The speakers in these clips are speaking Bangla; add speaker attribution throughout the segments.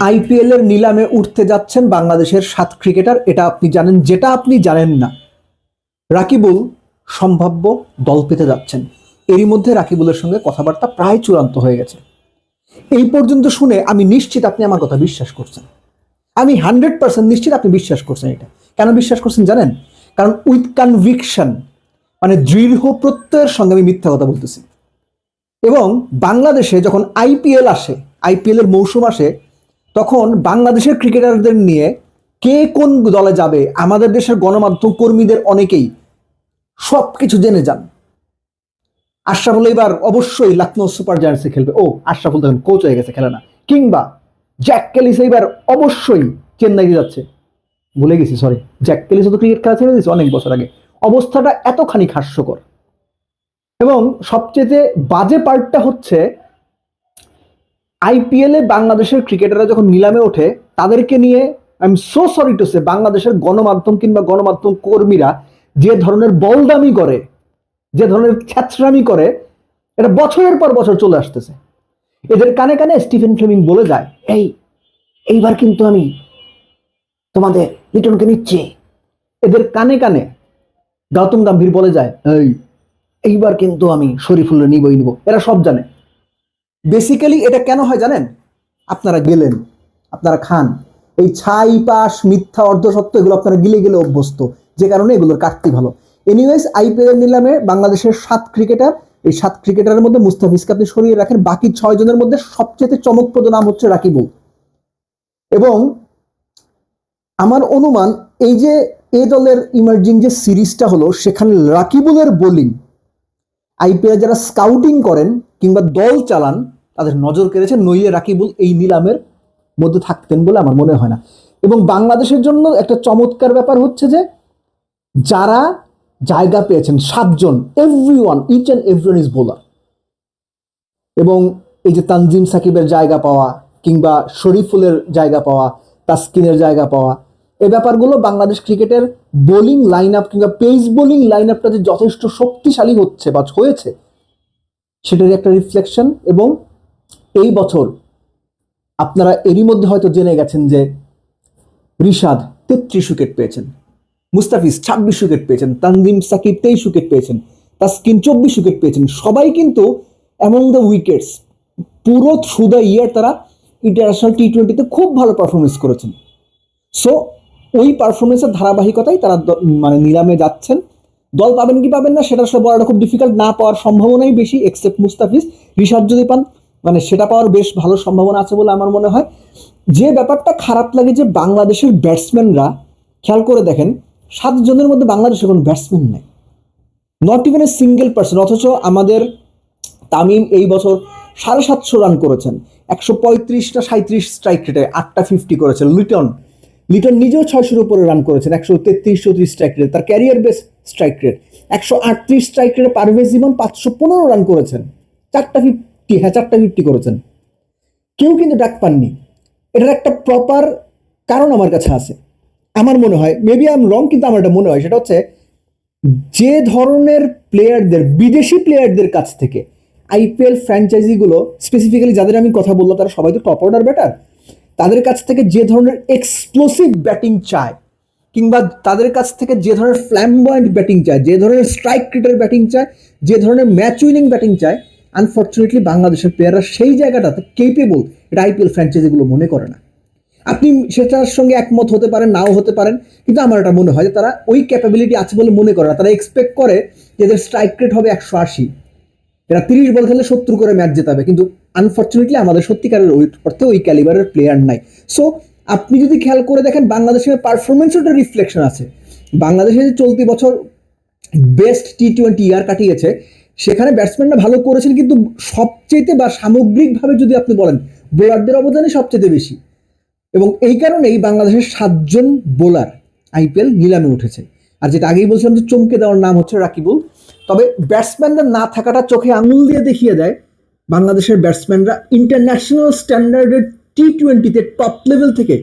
Speaker 1: আইপিএল এর নিলামে উঠতে যাচ্ছেন বাংলাদেশের সাত ক্রিকেটার, এটা আপনি জানেন, যেটা আপনি জানেন না। রাকিবুল সম্ভাব্য দল পেতে যাচ্ছেন। এরই মধ্যে রাকিবুলের সঙ্গে কথাবার্তা প্রায় চূড়ান্ত হয়ে গেছে। এই পর্যন্ত শুনে আমি নিশ্চিত আপনি আমার কথা বিশ্বাস করছেন। আমি হান্ড্রেড পার্সেন্ট নিশ্চিত আপনি বিশ্বাস করছেন এটা। কেন বিশ্বাস করছেন জানেন? কারণ উইথ কনভিকশন মানে দৃঢ় প্রত্যয়ের সঙ্গে আমি মিথ্যা কথা বলতেছি। এবং বাংলাদেশে যখন আইপিএল আসে আইপিএল এর মৌসুম আসে তখন বাংলাদেশের ক্রিকেটারদের নিয়ে কে কোন দলে যাবে, আমাদের দেশের গণমাধ্যম কর্মীদের অনেকেই সব কিছু জেনে যান। আশরাফুল এবার অবশ্যই লখনৌ সুপার জায়ান্টসে খেলবে। ও, আশরাফুল তখন কোচ হয়ে গেছে, খেলে না। কিংবা জ্যাক ক্যালিস এবার অবশ্যই চেন্নাইতে যাচ্ছে। ভুলে গেছি সরি জ্যাক ক্যালিস তো ক্রিকেট খেলা ছেড়ে দিয়েছে অনেক বছর আগে। অবস্থাটা এতখানি হাস্যকর। এবং সবচেয়ে বাজে পার্টটা হচ্ছে আইপিএল বাংলাদেশের ক্রিকেটাররা যখন নিলামে ওঠে, তাদেরকে নিয়ে I am so sorry to say বাংলাদেশের গণমাধ্যম কিংবা গণমাধ্যম কর্মীরা যে ধরনের বলদামি করে, যে ধরনের ছ্যাচরামি করে, এটা বছরের পর বছর চলে আসতেছে। এদের কানে কানে স্টিফেন ফ্লেমিং বলে যায়, এই, এইবার কিন্তু আমি তোমাদের লিটনকে নিচ্ছি। এদের কানে কানে গৌতম গাম্ভীর বলে যায়, এই, এইবার কিন্তু আমি শরীফুল্লাহ নিবই নিব। এরা সব জানে। বেসিক্যালি এটা কেন হয় জানেন? আপনারা গেলেন, আপনারা খান। এই ছাই, পাশ, মিথ্যা, অর্ধসত্য, এগুলো আপনারা গিলে গেলে অভ্যস্ত। যে কারণে এগুলোর কাটতি ভালো। এনিওয়েজ আইপিএল নিলামে বাংলাদেশের সাত ক্রিকেটার এই সাত ক্রিকেটারের মধ্যে মুস্তাফিজকে আপনি সরিয়ে রাখেন। বাকি ছয় জনের মধ্যে সবচেয়ে চমকপ্রদ নাম হচ্ছে রাকিবুল। এবং আমার অনুমান, এই যে এ দলের ইমার্জিং যে সিরিজটা হলো, সেখানে রাকিবুলের বোলিং আইপিএল যারা স্কাউটিং করেন কিংবা দল চালান, তাদের নজর কেড়েছে নইয়ে রাকিবুল এই নিলামের মধ্যে থাকতেন বলে আমার মনে হয় না। এবং বাংলাদেশের জন্য একটা চমৎকার ব্যাপার হচ্ছে যে, যারা জায়গা পেয়েছেন, সাতজন every one each and every is bowler এবং এই যে তানজিম সাকিবের জায়গা পাওয়া, কিংবা শরীফুলের জায়গা পাওয়া, তাসকিনের জায়গা পাওয়া, এ ব্যাপারগুলো বাংলাদেশ ক্রিকেটের বোলিং লাইন আপ কিংবা পেস বোলিং লাইন আপটা যে যথেষ্ট শক্তিশালী হচ্ছে বা হয়েছে, সেটারই একটা রিফ্লেকশন এবং এই বছর আপনারা এরই মধ্যে হয়তো জেনে গেছেন যে রিশাদ তেত্রিশ উইকেট পেয়েছেন, মুস্তাফিজ ছাব্বিশ উইকেট পেয়েছেন তানজিম সাকিব তেইশ উইকেট পেয়েছেন, তাসকিন চব্বিশ উইকেট পেয়েছেন, সবাই কিন্তু অ্যামং দ্য উইকেটস পুরো থ্রু দ্য ইয়ার তারা ইন্টারন্যাশনাল টি টোয়েন্টিতে খুব ভালো পারফরমেন্স করেছেন। সো ওই পারফরমেন্সের ধারাবাহিকতায় তারা মানে নিলামে যাচ্ছেন। দল পাবেন কি পাবেন না, সেটা আসলে বলাটা খুব ডিফিকাল্ট না পাওয়ার সম্ভাবনাই বেশি এক্সেপ্ট মুস্তাফিজ। রিশাদ যদি পান মানে সেটা পাওয়ার বেশ ভালো সম্ভাবনা আছে বলে আমার মনে হয়। যে ব্যাপারটা খারাপ লাগে যে বাংলাদেশের ব্যাটসম্যানরা খেয়াল করে দেখেন সাতজনের মধ্যে বাংলাদেশের কোনো ব্যাটসম্যান নেই। Not even a single person অথচ আমাদের তামিম এই বছর সাড়ে সাতশো রান করেছেন। একশো পঁয়ত্রিশটা সাঁত্রিশ স্ট্রাইক রেটে আটটা ফিফটি করেছেন লিটন। লিটন নিজেও ছয়শোর উপরে রান করেছেন, একশো তেত্রিশ, চৌত্রিশ স্ট্রাইক রেট তার ক্যারিয়ার বেস স্ট্রাইক রেট একশো আটত্রিশ স্ট্রাইক রেটে পারভেজ জীবন পাঁচশো পনেরো রান করেছেন, চারটা ফিফটি হ্যাঁ চারটা ফিফটি করেছেন। কেউ কিন্তু ডাক পাননি। এটার একটা প্রপার কারণ আমার কাছে আছে। আমার মনে হয় মেবি আই এম রং কিন্তু আমার এটা মনে হয়, সেটা হচ্ছে যে ধরনের প্লেয়ারদের বিদেশি প্লেয়ারদের কাছ থেকে আইপিএল ফ্র্যাঞ্চাইজিগুলো স্পেসিফিক্যালি যাদের আমি কথা বললাম, তারা সবাই তো টপ অর্ডার ব্যাটার তাদের কাছ থেকে যে ধরনের এক্সপ্লোসিভ ব্যাটিং চায়, কিংবা তাদের কাছ থেকে যে ধরনের ফ্ল্যামবয়েন্ট ব্যাটিং চায়, যে ধরনের স্ট্রাইক রেটের ব্যাটিং চায়, যে ধরনের ম্যাচ উইনিং ব্যাটিং চায় আনফর্চুনেটলি বাংলাদেশের প্লেয়াররা সেই জায়গাটাতে কেপেবল এটা আইপিএল ফ্র্যাঞ্চাইজিগুলো মনে করে না। আপনি সেটার সঙ্গে একমত হতে পারেন, নাও হতে পারেন, কিন্তু আমার এটা মনে হয় যে তারা ওই ক্যাপাবিলিটি আছে বলে মনে করে না। তারা এক্সপেক্ট করে যে এদের স্ট্রাইক রেট হবে একশো আশি। এরা তিরিশ বল খেলে সত্তর করে ম্যাচ জেতাবে, কিন্তু আনফর্চুনেটলি আমাদের সত্যিকারের ওই অর্থে ওই ক্যালিবারের প্লেয়ার নাই। সো আপনি যদি খেয়াল করে দেখেন, বাংলাদেশের পারফরমেন্সের একটা রিফ্লেকশন আছে। বাংলাদেশে যে চলতি বছর বেস্ট টি টোয়েন্টি ইয়ার কাটিয়েছে, সেখানে ব্যাটসম্যানরা ভালো করেছেন, কিন্তু সবচেয়ে বা সামগ্রিকভাবে যদি আপনি বলেন বোলারদের অবদানই সবচেয়ে বেশি। এবং এই কারণেই বাংলাদেশের সাতজন বোলার আইপিএল নিলামে উঠেছে। আর যেটা আগেই বলছিলাম যে চমকে দেওয়ার নাম হচ্ছে রাকিবুল। তবে ব্যাটসম্যানদের না থাকাটা চোখে আঙুল দিয়ে দেখিয়ে দেয়। বাংলাদেশের ব্যাটসম্যানরা ইন্টারন্যাশনাল স্ট্যান্ডার্ডের টি টোয়েন্টিতে টপ লেভেল থেকে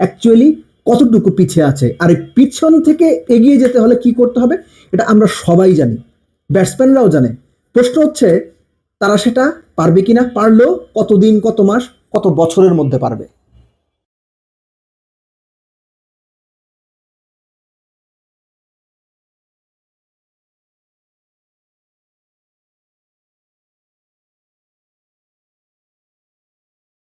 Speaker 1: অ্যাকচুয়ালি কতটুকু পিছিয়ে আছে? আর এই পিছন থেকে এগিয়ে যেতে হলে কি করতে হবে? এটা আমরা সবাই জানি, ব্যাটসম্যানরাও জানে। প্রশ্ন হচ্ছে, তারা সেটা পারবে কিনা? পারলেও কতদিন, কত মাস, কত বছরের মধ্যে পারবে?